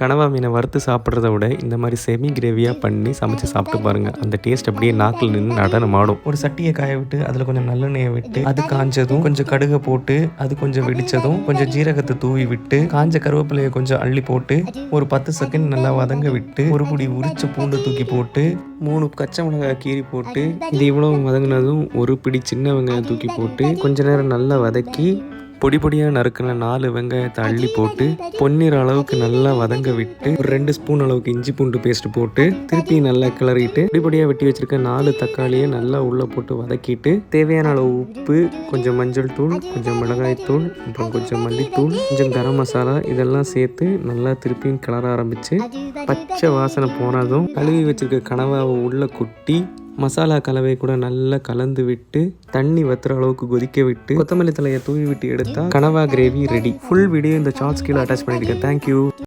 கனவா மீனை வறுத்து சாப்பிட்றத விட இந்த மாதிரி செமி கிரேவியாக பண்ணி சமைச்சு சாப்பிட்டு பாருங்க. அந்த டேஸ்ட் அப்படியே நாக்கில் நின்று நடனம் ஆடும். ஒரு சட்டியை காய விட்டு அதில் கொஞ்சம் நல்லெண்ணெயை விட்டு அது காஞ்சதும் கொஞ்சம் கடுகை போட்டு அது கொஞ்சம் வெடிச்சதும் கொஞ்சம் ஜீரகத்தை தூவி விட்டு காஞ்ச கருவேப்பிலையை கொஞ்சம் அள்ளி போட்டு ஒரு பத்து செகண்ட் நல்லா வதங்க விட்டு ஒரு புடி உரிச்ச பூண்டை தூக்கி போட்டு மூணு பச்சை மிளகாய் கீறி போட்டு இது இவ்வளவு வதங்கினதும் ஒரு பிடி சின்ன வெங்காயம் தூக்கி போட்டு கொஞ்ச நேரம் நல்லா வதக்கி பொடி பொடியாக நறுக்கின நாலு வெங்காயத்தை அள்ளி போட்டு பொன்னிற அளவுக்கு நல்லா வதங்க விட்டு ஒரு ரெண்டு ஸ்பூன் அளவுக்கு இஞ்சி பூண்டு பேஸ்ட் போட்டு திருப்பி நல்லா கிளறிட்டு பொடி பொடியாக வெட்டி வச்சிருக்க நாலு தக்காளியை நல்லா உள்ளே போட்டு வதக்கிட்டு தேவையான அளவு உப்பு கொஞ்சம் மஞ்சள் தூள் கொஞ்சம் மிளகாய் தூள் அப்புறம் கொஞ்சம் மல்லித்தூள் கொஞ்சம் கரம் மசாலா இதெல்லாம் சேர்த்து நல்லா திருப்பியும் கிளற ஆரம்பிச்சு பச்சை வாசனை போனதும் கழுவி வச்சிருக்க கனவாவை உள்ளே கொட்டி மசாலா கலவை கூட நல்லா கலந்து விட்டு தண்ணி வத்துற அளவுக்கு கொதிக்க விட்டு கொத்தமல்லி தலையை தூவி விட்டு எடுத்தா கனவா கிரேவி ரெடி ஃபுல் வீடியோ இந்த ஷார்ட்ஸ் கீழே அட்டாச் பண்ணியிருக்கேன் தேங்க்யூ